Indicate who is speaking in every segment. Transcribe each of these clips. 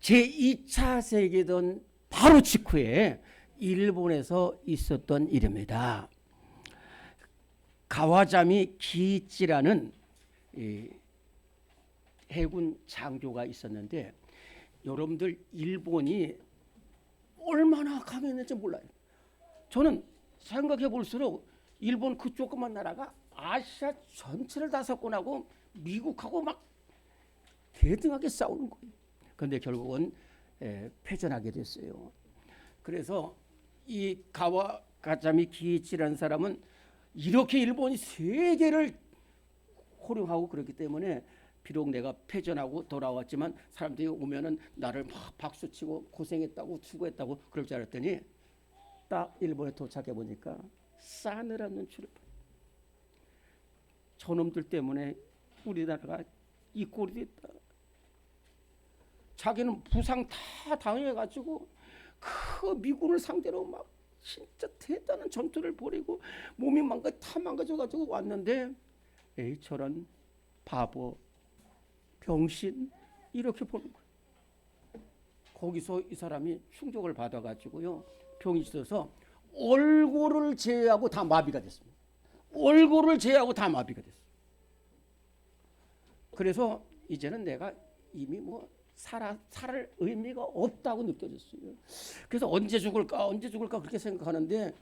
Speaker 1: 제2차 세계대전 바로 직후에 일본에서 있었던 일입니다. 가와자미 기이치라는 이 해군 장교가 있었는데 여러분들 일본이 얼마나 강했는지 몰라요. 저는 생각해 볼수록 일본 그 조그만 나라가 아시아 전체를 다섯권하고 미국하고 막 대등하게 싸우는 거예요. 그런데 결국은 에, 패전하게 됐어요. 그래서 이 가와 가자미 기이치라는 사람은 이렇게 일본이 세계를 호령하고 그렇기 때문에 비록 내가 패전하고 돌아왔지만 사람들이 오면은 나를 막 박수치고 고생했다고 수고했다고 그럴 줄 알았더니 딱 일본에 도착해 보니까 싸늘한 봐. 저놈들 때문에 우리나라가 이 꼴이 됐다. 자기는 부상 다 당해가지고 그 미군을 상대로 막 진짜 대단한 전투를 벌이고 몸이 망가 다 망가져가지고 왔는데 에이 저런 바보 병신 이렇게 보는 거예요. 거기서 이 사람이 충격을 받아가지고요 병이 있어서 얼굴을 제외하고 다 마비가 됐습니다. 얼굴을 제외하고 다 마비가 됐어요. 그래서 이제는 내가 이미 뭐 살아 살 의미가 없다고 느껴졌어요. 그래서 언제 죽을까 언제 죽을까 그렇게 생각하는데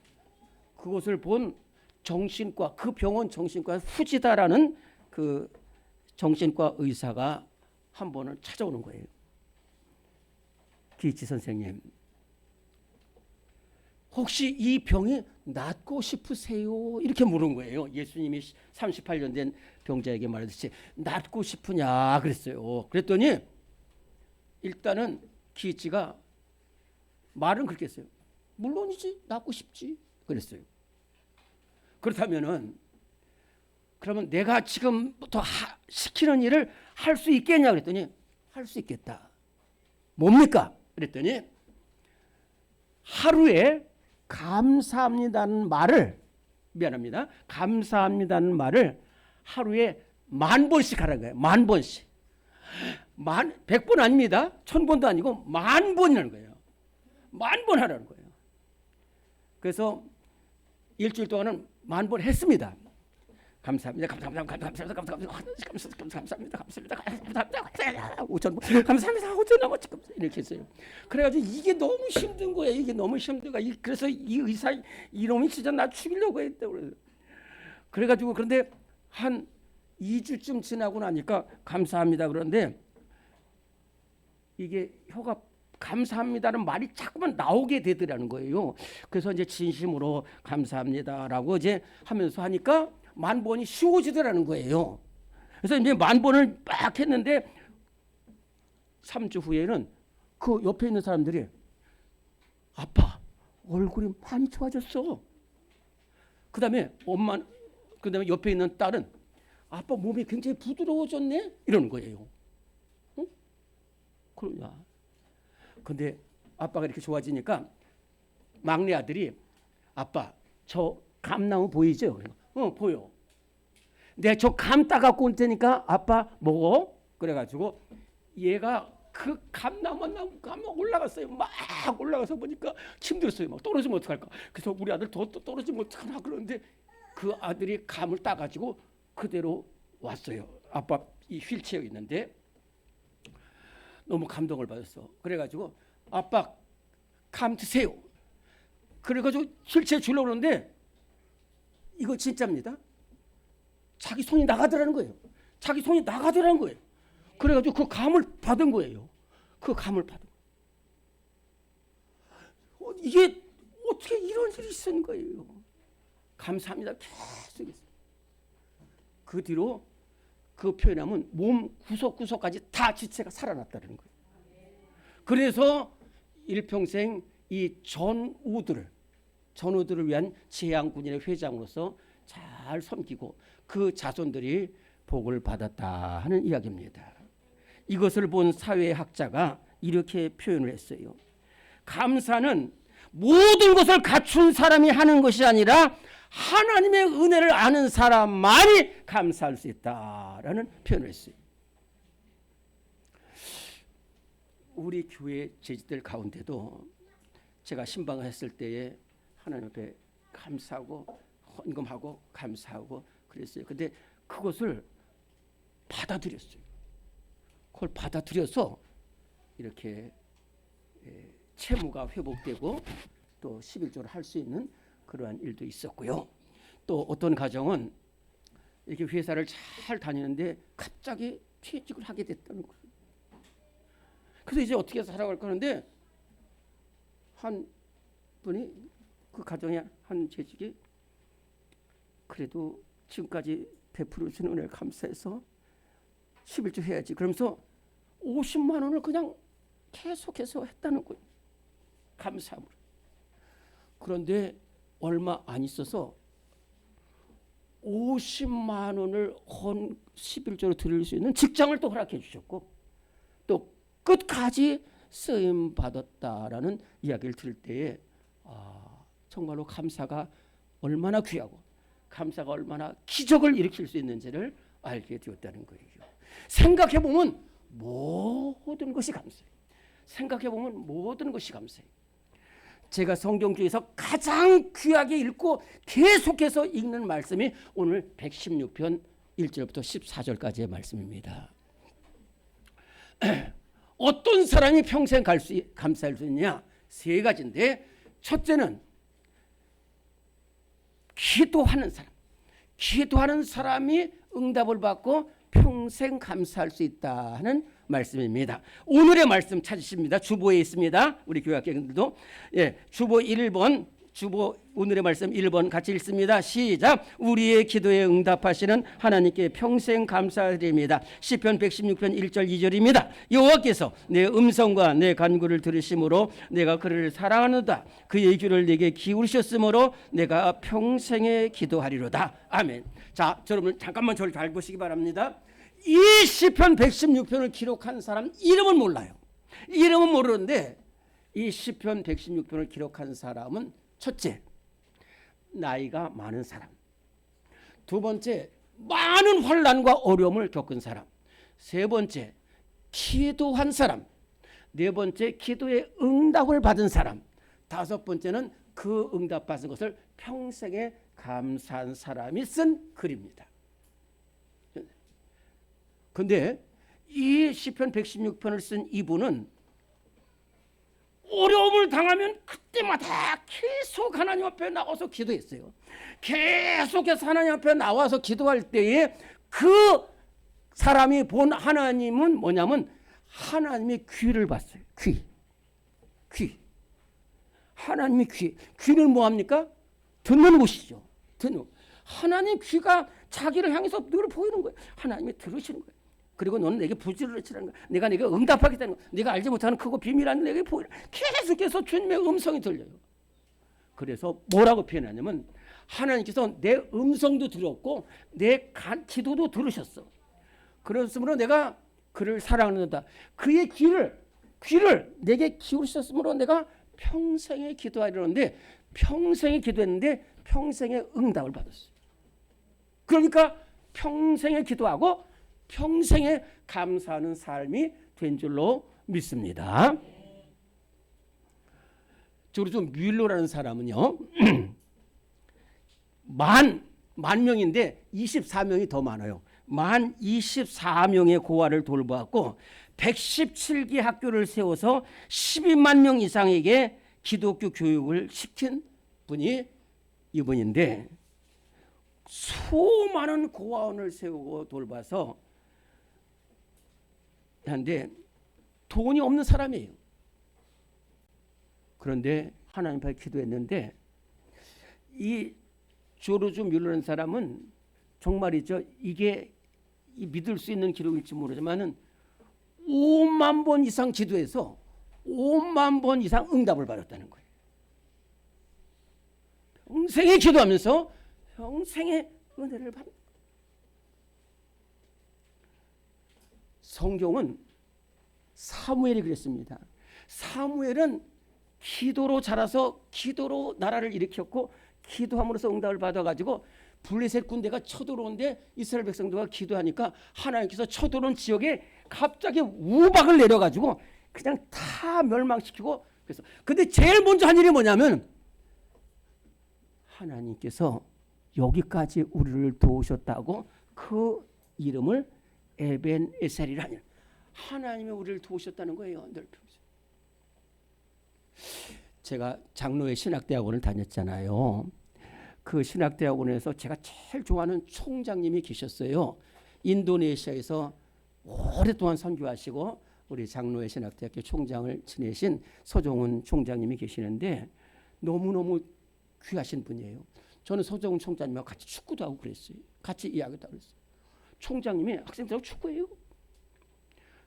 Speaker 1: 그것을 본 정신과 그 병원 정신과 후지다라는 그 정신과 의사가 한 번을 찾아오는 거예요. 기치 선생님, 혹시 이 병이 낫고 싶으세요? 이렇게 물은 거예요. 예수님이 38년 된 병자에게 말하듯이 낫고 싶으냐 그랬어요. 그랬더니 일단은 기치가 말은 그렇게 했어요. 물론이지 낫고 싶지 그랬어요. 그렇다면은 그러면 내가 지금부터 하, 시키는 일을 할 수 있겠냐 그랬더니 할 수 있겠다. 뭡니까? 그랬더니 하루에 감사합니다는 말을 미안합니다. 감사합니다는 말을 하루에 만 번씩 하라는 거예요. 만 번씩. 만, 백번 아닙니다. 천 번도 아니고 만 번이라는 거예요. 만 번 하라는 거예요. 그래서 일주일 동안은 만 번 했습니다. 감사합니다. 감사합니다. 감사합니다. 감사합니다. 감사합니다. 감사합니다. 감사합니다. 감사합니다. 5천 번. 감사합니다. 5천 넘어 지금 이렇게 했어요. 그래가지고 이게 너무 힘든 거예요. 이게 너무 힘든가. 그래서 이 의사 이놈이 진짜 나 죽이려고 했다 그래요. 그래가지고 그런데 한 2주쯤 지나고 나니까 감사합니다. 그런데 이게 혀가 감사합니다는 말이 자꾸만 나오게 되더라는 거예요. 그래서 이제 진심으로 감사합니다라고 이제 하면서 하니까 만 번이 쉬워지더라는 거예요. 그래서 이제 만 번을 막 했는데 3주 후에는 그 옆에 있는 사람들이 아빠 얼굴이 많이 좋아졌어. 그 다음에 엄마 그 다음에 옆에 있는 딸은 아빠 몸이 굉장히 부드러워졌네 이러는 거예요. 응? 그러냐? 근데 아빠가 이렇게 좋아지니까 막내 아들이 아빠 저 감나무 보이죠? 어 보여. 내가 저감 따갖고 올 테니까 아빠 먹어. 그래가지고 얘가 그 감나무 나무 감 올라갔어요. 막 올라가서 보니까 힘들었어요. 막 떨어지면 어떡할까. 그래서 우리 아들 더 떨어지면 어떡하나 그러는데 그 아들이 감을 따가지고 그대로 왔어요. 아빠 이 휠체어 있는데 너무 감동을 받았어. 그래가지고 아빠 감 드세요. 그래가지고 휠체어 주려고 그러는데 이거 진짜입니다. 자기 손이 나가더라는 거예요. 자기 손이 나가더라는 거예요. 그래가지고 그 감을 받은 거예요. 그 감을 받은 어, 이게 어떻게 이런 일이 있었는 거예요. 감사합니다. 계속 했어요. 그 뒤로 그 표현하면 몸 구석구석까지 다 지체가 살아났다는 거예요. 그래서 일평생 이 전우들을 전우들을 위한 재향군인의 회장으로서 잘 섬기고 그 자손들이 복을 받았다 하는 이야기입니다. 이것을 본 사회학자가 이렇게 표현을 했어요. 감사는 모든 것을 갖춘 사람이 하는 것이 아니라 하나님의 은혜를 아는 사람만이 감사할 수 있다라는 표현을 했어요. 우리 교회 제지들 가운데도 제가 신방을 했을 때에 하나님 앞에 감사하고 헌금하고 감사하고 그랬어요. 근데 그것을 받아들였어요. 그걸 받아들여서 이렇게 예, 채무가 회복되고 또 11조를 할 수 있는 그러한 일도 있었고요. 또 어떤 가정은 이렇게 회사를 잘 다니는데 갑자기 퇴직을 하게 됐다는 거예요. 그래서 이제 어떻게 살아갈까 하는데 한 분이 그 가정의 한 재직이 그래도 지금까지 베풀어 주는 은혜를 감사해서 11조 해야지. 그러면서 50만 원을 그냥 계속해서 했다는 거예요. 감사함으로. 그런데 얼마 안 있어서 50만 원을 헌 11조로 드릴 수 있는 직장을 또 허락해 주셨고 또 끝까지 쓰임 받았다라는 이야기를 들을 때에 아, 정말로 감사가 얼마나 귀하고 감사가 얼마나 기적을 일으킬 수 있는지를 알게 되었다는 거예요. 생각해 보면 모든 것이 감사해요. 생각해 보면 모든 것이 감사해요. 제가 성경 중에서 가장 귀하게 읽고 계속해서 읽는 말씀이 오늘 116편 1절부터 14절까지의 말씀입니다. 어떤 사람이 평생 갈 수, 감사할 수 있냐? 세 가지인데 첫째는 기도하는 사람. 기도하는 사람이 응답을 받고 평생 감사할 수 있다 하는 말씀입니다. 오늘의 말씀 찾으십니다. 주보에 있습니다. 우리 교학생들도 예, 주보 1번 주보 오늘의 말씀 1번 같이 읽습니다. 시작. 우리의 기도에 응답하시는 하나님께 평생 감사드립니다. 시편 116편 1절 2절입니다. 여호와께서 내 음성과 내 간구를 들으심으로 내가 그를 사랑하노다. 그의 귀를 내게 기울이셨으므로 내가 평생에 기도하리로다. 아멘. 자, 여러분 잠깐만 저를 잘 보시기 바랍니다. 이 시편 116편을 기록한 사람 이름은 몰라요. 이름은 모르는데 이 시편 116편을 기록한 사람은 첫째, 나이가 많은 사람. 두 번째, 많은 환란과 어려움을 겪은 사람. 세 번째, 기도한 사람. 네 번째, 기도의 응답을 받은 사람. 다섯 번째는 그 응답 받은 것을 평생에 감사한 사람이 쓴 글입니다. 근데 이 시편 116편을 쓴 이분은 어려움을 당하면 그때마다 계속 하나님 앞에 나와서 기도했어요. 계속해서 하나님 앞에 나와서 기도할 때에 그 사람이 본 하나님은 뭐냐면 하나님의 귀를 봤어요. 귀. 귀. 하나님의 귀. 귀는 뭐 합니까? 듣는 곳이죠. 듣는. 하나님 귀가 자기를 향해서 늘 보이는 거예요. 하나님이 들으시는 거예요. 그리고 너는 내게 부지런히 치라는 거야. 내가 내게 응답하겠다는 거야. 네가 알지 못하는 크고 비밀한 내게 보이라. 계속해서 주님의 음성이 들려요. 그래서 뭐라고 표현하냐면 하나님께서 내 음성도 들었고 내 간, 기도도 들으셨어. 그렇으므로 내가 그를 사랑한다. 그의 귀를 귀를 내게 기울이셨으므로 내가 평생에 기도하려는데 평생에 기도했는데 평생에 응답을 받았어요. 그러니까 평생에 기도하고 평생에 감사하는 삶이 된 줄로 믿습니다. 조르조 뮬러라는 사람은요. 만, 만 명인데 24명이 더 많아요. 만 24명의 고아를 돌보았고 117개 학교를 세워서 12만 명 이상에게 기독교 교육을 시킨 분이 이분인데 수많은 고아원을 세우고 돌봐서 한데 돈이 없는 사람이에요. 그런데 하나님 앞에 기도했는데 이 조르주 뮬러라는 사람은 정말이죠. 이게 믿을 수 있는 기록일지 모르지만은 5만 번 이상 기도해서 5만 번 이상 응답을 받았다는 거예요. 평생에 기도하면서 평생에 은혜를 받는 성경은 사무엘이 그랬습니다. 사무엘은 기도로 자라서 기도로 나라를 일으켰고 기도함으로써 응답을 받아가지고 블레셋 군대가 쳐들어오는데 이스라엘 백성들과 기도하니까 하나님께서 쳐들어온 지역에 갑자기 우박을 내려가지고 그냥 다 멸망시키고 그래서 근데 제일 먼저 한 일이 뭐냐면 하나님께서 여기까지 우리를 도우셨다고 그 이름을 에벤 에셀이라니 하나님이 우리를 도우셨다는 거예요. 늘. 제가 장로의 신학대학원을 다녔잖아요. 그 신학대학원에서 제가 제일 좋아하는 총장님이 계셨어요. 인도네시아에서 오랫동안 선교하시고 우리 장로의 신학대학교 총장을 지내신 서종훈 총장님이 계시는데 너무너무 귀하신 분이에요. 저는 서정훈 총장님하고 같이 축구도 하고 그랬어요. 같이 이야기도 하고 그랬어요. 총장님이 학생들하고 축구해요.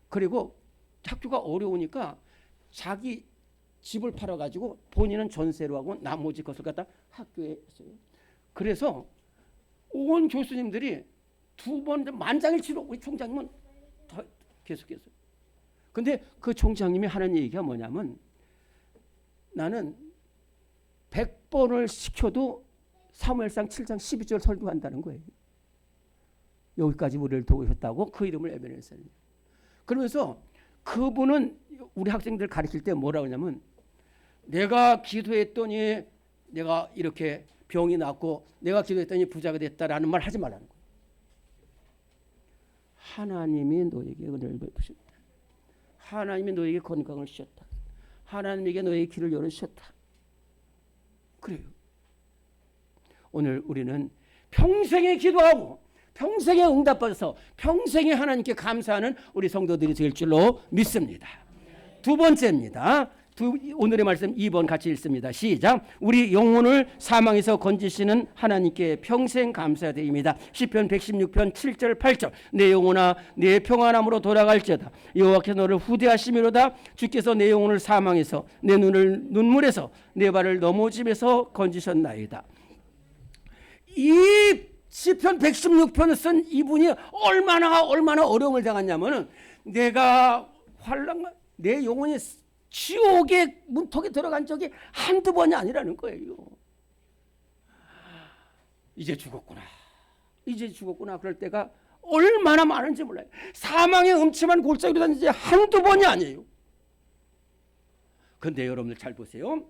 Speaker 1: 그리고 학교가 어려우니까 자기 집을 팔아가지고 본인은 전세로 하고 나머지 것을 갖다 학교에 했어요. 그래서 온 교수님들이 두 번 만장일 치러 우리 총장님은 더 계속했어요. 근데 그 총장님이 하는 얘기가 뭐냐면 나는 100번을 시켜도 사무엘상 7장 12절 설교한다는 거예요. 여기까지 우리를 도우셨다고 그 이름을 에베네셀. 그러면서 그분은 우리 학생들 가르칠 때 뭐라고 하냐면 내가 기도했더니 내가 이렇게 병이 났고 내가 기도했더니 부자가 됐다라는 말 하지 말라는 거예요. 하나님이 너에게 은혜를 베푸셨다. 하나님이 너에게 건강을 주셨다. 하나님에게 너에게 길을 열어주셨다. 그래요. 오늘 우리는 평생에 기도하고 평생에 응답받아서 평생에 하나님께 감사하는 우리 성도들이 될 줄로 믿습니다. 두 번째입니다. 두, 오늘의 말씀 2번 같이 읽습니다. 시작. 우리 영혼을 사망에서 건지시는 하나님께 평생 감사드립니다. 시편 116편 7절 8절. 내 영혼아 내 평안함으로 돌아갈지어다. 여호와께서 너를 후대하시미로다. 주께서 내 영혼을 사망에서 내 눈을 눈물에서 내 발을 넘어짐에서 건지셨나이다. 이 시편 116편을 쓴 이분이 얼마나 얼마나 어려움을 당했냐면은 내가 환란 내 영혼이 지옥의 문턱에 들어간 적이 한두 번이 아니라는 거예요. 이제 죽었구나. 이제 죽었구나. 그럴 때가 얼마나 많은지 몰라요. 사망의 음침한 골짜기로 다니지 한두 번이 아니에요. 근데 여러분들 잘 보세요.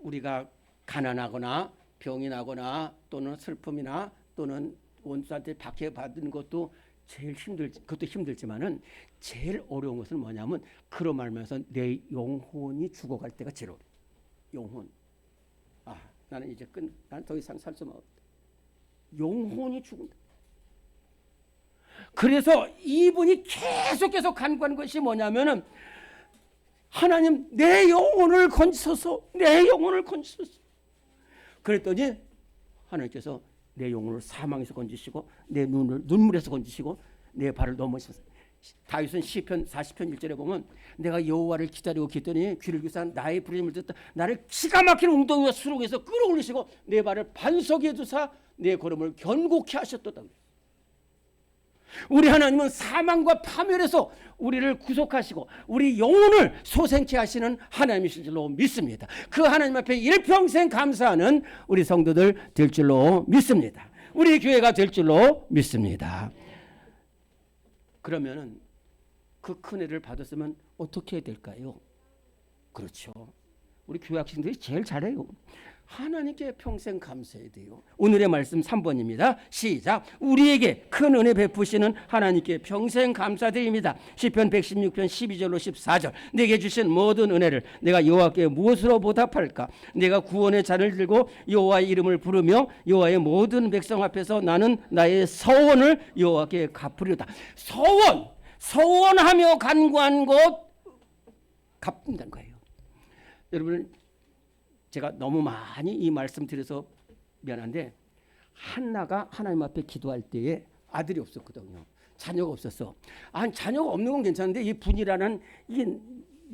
Speaker 1: 우리가 가난하거나 병이 나거나 또는 슬픔이나 또는 원수한테 박해받는 것도 제일 힘들 그것도 힘들지만은 제일 어려운 것은 뭐냐면 그로 말면서 내 영혼이 죽어갈 때가 제일 어려. 영혼. 아 나는 이제 끝. 나는 더 이상 살수 없다. 영혼이 죽는다. 그래서 이분이 계속 계속 간구한 것이 뭐냐면은 하나님 내 영혼을 건지소서 내 영혼을 건지소서 그랬더니 하나님께서 내 영혼을 사망에서 건지시고 내 눈을 눈물에서 건지시고 내 발을 넘으셔서 다윗은 시편 40편 1절에 보면 내가 여호와를 기다리고 기더니 귀를 기사 나의 부르심을 듣다 나를 기가 막힌 웅덩이와 수렁에서 끌어올리시고 내 발을 반석에 두사 내 걸음을 견고케 하셨도다. 우리 하나님은 사망과 파멸에서 우리를 구속하시고 우리 영혼을 소생케 하시는 하나님이실 줄로 믿습니다. 그 하나님 앞에 일평생 감사하는 우리 성도들 될 줄로 믿습니다. 우리 교회가 될 줄로 믿습니다. 그러면은 그 큰 애를 받았으면 어떻게 해야 될까요? 그렇죠. 우리 교회 학생들이 제일 잘해요. 하나님께 평생 감사해야 돼요. 오늘의 말씀 3번입니다. 시작. 우리에게 큰 은혜 베푸시는 하나님께 평생 감사드립니다. 시편 116편 12절로 14절. 내게 주신 모든 은혜를 내가 여호와께 무엇으로 보답할까? 내가 구원의 잔을 들고 여호와의 이름을 부르며 여호와의 모든 백성 앞에서 나는 나의 서원을 여호와께 갚으려다. 서원, 서원하며 간구한 것 갚는다는 거예요. 여러분 제가 너무 많이 이 말씀 드려서 미안한데 한나가 하나님 앞에 기도할 때에 아들이 없었거든요. 자녀가 없었어. 아, 자녀가 없는 건 괜찮은데 이 분이라는 이,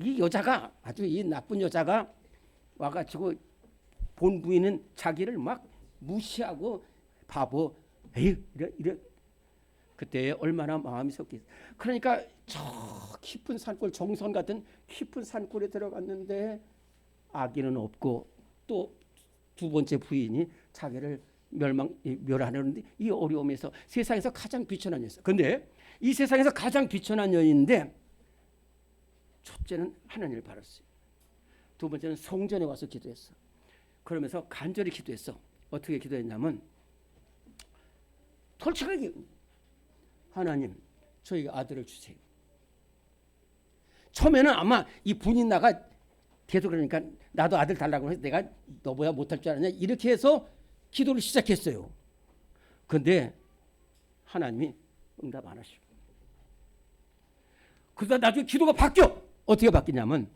Speaker 1: 이 여자가 아주 이 나쁜 여자가 와가지고 본 부인은 자기를 막 무시하고 바보 에이 이래 이래 그때 얼마나 마음이 섞였어. 그러니까 저 깊은 산골 정선 같은 깊은 산골에 들어갔는데 아기는 없고 또 두 번째 부인이 자기를 멸망 멸하려는데 이 어려움에서 세상에서 가장 비천한 여자. 근데 이 세상에서 가장 비천한 여인인데 첫째는 하나님을 바랐어요. 두 번째는 성전에 와서 기도했어. 그러면서 간절히 기도했어. 어떻게 기도했냐면 솔직하게 하나님 저희 아들을 주세요. 처음에는 아마 이 분이 나가 계속 그러니까 나도 아들 달라고 해서 내가 너보다 못할 줄 아냐 이렇게 해서 기도를 시작했어요. 근데 하나님이 응답 안 하시고 그러다 나중에 기도가 바뀌어 어떻게 바뀌냐면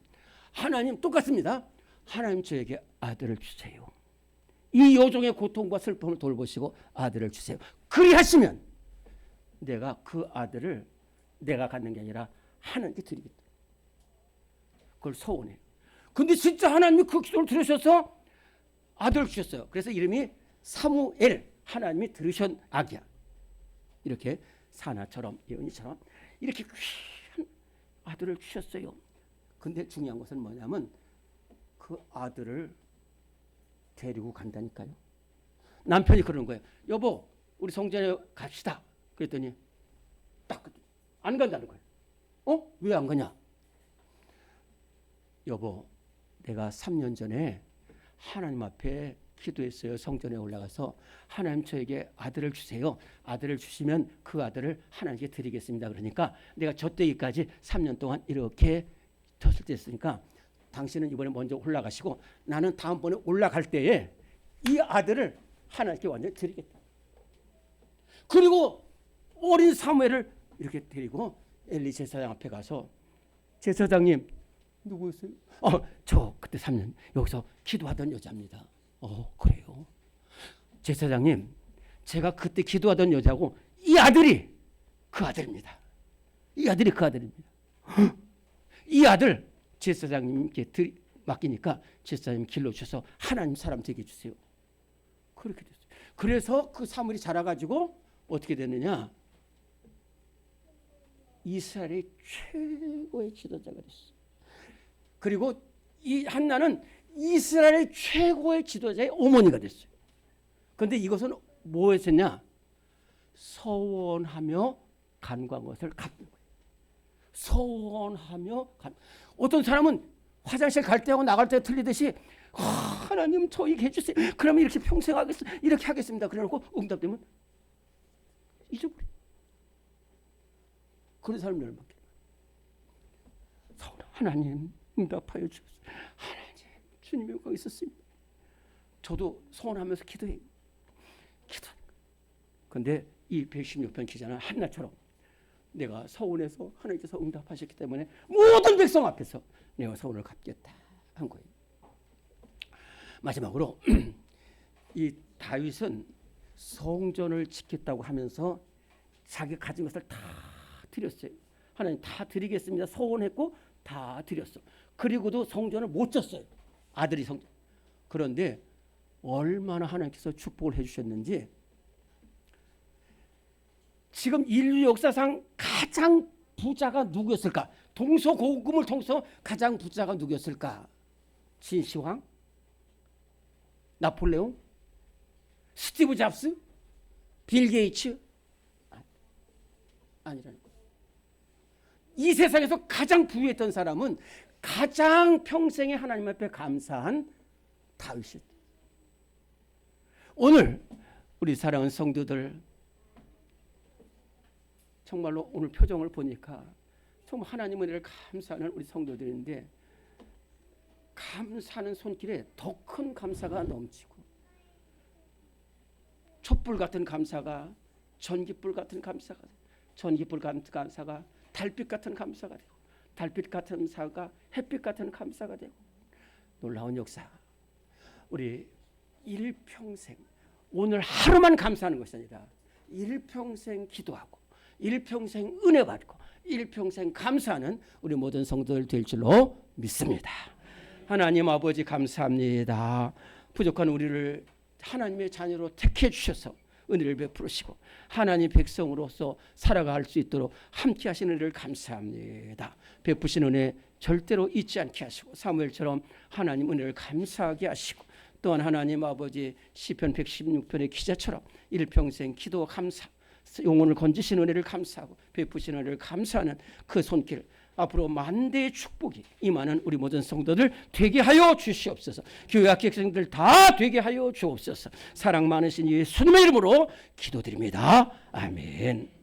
Speaker 1: 하나님 똑같습니다. 하나님 저에게 아들을 주세요. 이 여종의 고통과 슬픔을 돌보시고 아들을 주세요. 그리하시면 내가 그 아들을 내가 갖는 게 아니라 하나님께 드리겠다. 그걸 소원해요. 근데 진짜 하나님이 그 기도를 들으셔서 아들을 주셨어요. 그래서 이름이 사무엘 하나님이 들으신 아기야. 이렇게 사나처럼 예언이처럼 이렇게 귀한 아들을 주셨어요. 근데 중요한 것은 뭐냐면 그 아들을 데리고 간다니까요. 남편이 그러는 거예요. 여보, 우리 성전에 갑시다. 그랬더니 딱 안 간다는 거예요. 어? 왜 안 가냐? 여보, 내가 3년 전에 하나님 앞에 기도했어요. 성전에 올라가서 하나님 저에게 아들을 주세요. 아들을 주시면 그 아들을 하나님께 드리겠습니다. 그러니까 내가 저 때기까지 3년 동안 이렇게 졌을 때 했으니까 당신은 이번에 먼저 올라가시고 나는 다음번에 올라갈 때에 이 아들을 하나님께 완전히 드리겠다. 그리고 어린 사무엘을 이렇게 데리고 엘리 제사장 앞에 가서 제사장님 누구였어요? 어, 저 그때 3년 여기서 기도하던 여자입니다. 어, 그래요. 제사장님, 제가 그때 기도하던 여자고 이 아들이 그 아들입니다. 이 아들이 그 아들입니다. 이 아들 제사장님께 드리, 맡기니까 제사장님 길러 주셔서 하나님 사람 되게 해주세요. 그렇게 됐어요. 그래서 그 사물이 자라가지고 어떻게 됐느냐? 이스라엘의 최고의 지도자가 됐어요. 그리고 이 한나는 이스라엘의 최고의 지도자의 어머니가 됐어요. 그런데 이것은 무엇이냐? 서원하며 간구한 것을 갚는 거예요. 서원하며 간. 어떤 사람은 화장실 갈 때하고 나갈 때 틀리듯이 아, 하나님 저에게 해주세요. 그러면 이렇게 평생 하겠 이렇게 하겠습니다. 그래놓고 응답되면 잊어버려. 그런 사람이 얼마나 하나님 응답하여 주소서. 하나님 주님의 영광 있었습니다. 저도 소원하면서 기도해요. 기도. 근데 이 116편 기자는 한나처럼 내가 서운해서 하나님께서 응답하셨기 때문에 모든 백성 앞에서 내가 서운을 갚겠다 한 거예요. 마지막으로 이 다윗은 성전을 지켰다고 하면서 자기 가진 것을 다 드렸어요. 하나님 다 드리겠습니다. 서원했고 다 드렸어. 그리고도 성전을 못 졌어요. 아들이 성전. 그런데 얼마나 하나님께서 축복을 해주셨는지 지금 인류 역사상 가장 부자가 누구였을까? 동서고금을 통해서 가장 부자가 누구였을까? 진시황? 나폴레옹? 스티브 잡스? 빌 게이츠? 아니라는 거예요. 이 세상에서 가장 부유했던 사람은 가장 평생에 하나님 앞에 감사한 다윗이었다. 오늘 우리 사랑하는 성도들 정말로 오늘 표정을 보니까 정말 하나님 은혜를 감사하는 우리 성도들인데 감사하는 손길에 더 큰 감사가 넘치고 촛불 같은 감사가 전기불 같은 감사가 전기불 같은 감사가 달빛 같은 감사가 되고 달빛 같은 감사가 햇빛 같은 감사가 되고 놀라운 역사 우리 일평생 오늘 하루만 감사하는 것이 아니라 일평생 기도하고 일평생 은혜 받고 일평생 감사하는 우리 모든 성도들 될 줄로 믿습니다. 하나님 아버지 감사합니다. 부족한 우리를 하나님의 자녀로 택해 주셔서 은혜를 베푸시고 하나님 백성으로서 살아갈 수 있도록 함께 하시는 은혜를 감사합니다. 베푸신 은혜 절대로 잊지 않게 하시고 사무엘처럼 하나님 은혜를 감사하게 하시고 또한 하나님 아버지 시편 116편의 기자처럼 일평생 기도 감사 영혼을 건지신 은혜를 감사하고 베푸신 은혜를 감사하는 그 손길 앞으로 만대의 축복이 임하는 우리 모든 성도들 되게 하여 주시옵소서. 교회 학생들 다 되게 하여 주옵소서. 사랑 많으신 예수님의 이름으로 기도드립니다. 아멘.